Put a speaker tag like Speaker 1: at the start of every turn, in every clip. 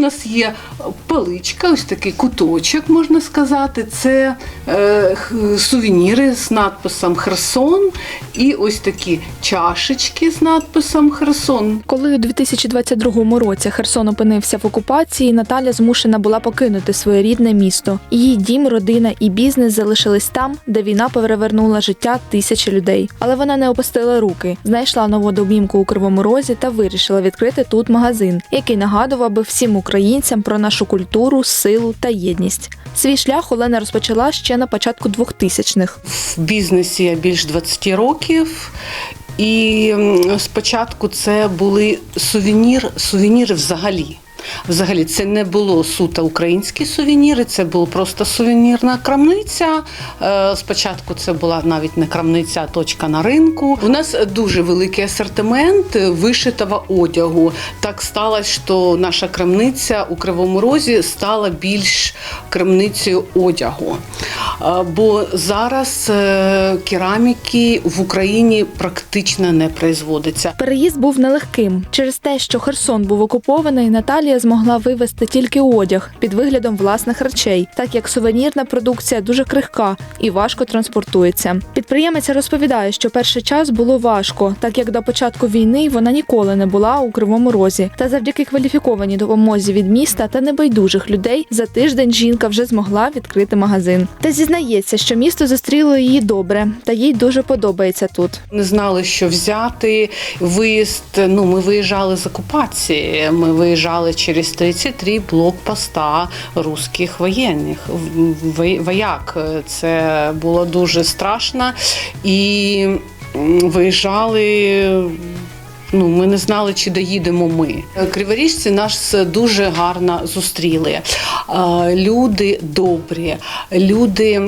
Speaker 1: нас є паличка, ось такий куточок, можна сказати. Це е, сувеніри з надписом Херсон і ось такі чашечки з надписом Херсон.
Speaker 2: Коли у 2022 році Херсон опинився в окупації, Наталя змушена була покинути своє рідне місто. Її дім, родина і бізнес залишились там, де війна перевернула життя тисячі людей. Але вона не опустила руки, знайшла нову домівку у Кривому Розі та вирішила відкрити тут магазин, який нагадував би всім українцям про нашу культуру, силу та єдність. Свій шлях Олена розпочала ще на початку 2000-х.
Speaker 1: В бізнесі я більш 20 років. І спочатку це були сувенір, сувеніри взагалі. Взагалі, це не було суто українські сувеніри, це була просто сувенірна крамниця. Е, Спочатку це була навіть не крамниця, а точка на ринку. У нас дуже великий асортимент вишитого одягу. Так сталося, що наша крамниця у Кривому Розі стала більш крамницею одягу. Е, Бо зараз е, кераміки в Україні практично не производиться.
Speaker 2: Переїзд був нелегким. Через те, що Херсон був окупований, Наталія змогла вивезти тільки одяг під виглядом власних речей, так як сувенірна продукція дуже крихка і важко транспортується. Підприємиця розповідає, що перший час було важко, так як до початку війни вона ніколи не була у кривому розі. Та завдяки кваліфікованій допомозі від міста та небайдужих людей за тиждень жінка вже змогла відкрити магазин. Та зізнається, що місто зустріло її добре, та їй дуже подобається тут.
Speaker 1: Не знали, що взяти виїзд. Ну, ми виїжджали з окупації. Ми виїжджали через 33 блокпоста русських воєнних вояк. Це було дуже страшно. І виїжджали. Ну, ми не знали, чи доїдемо ми. Криворіжці нас дуже гарно зустріли. Люди добрі, люди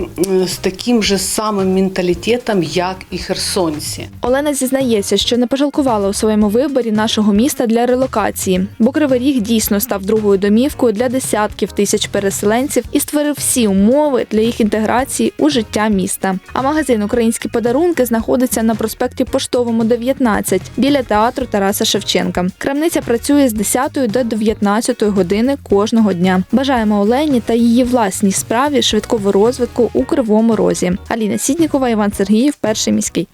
Speaker 1: з таким же самим менталітетом, як і херсонці.
Speaker 2: Олена зізнається, що не пожалкувала у своєму виборі нашого міста для релокації, бо Кривий дійсно став другою домівкою для десятків тисяч переселенців і створив всі умови для їх інтеграції у життя міста. А магазин Українські подарунки знаходиться на проспекті Поштовому 19 біля театру Тараса Шевченка. Крамниця працює з 10 до 19 години кожного дня. Бажаємо Олені та її власній справі швидкого розвитку у Кривому Розі. Аліна Сіднікова, Іван Сергіїв, перший міський.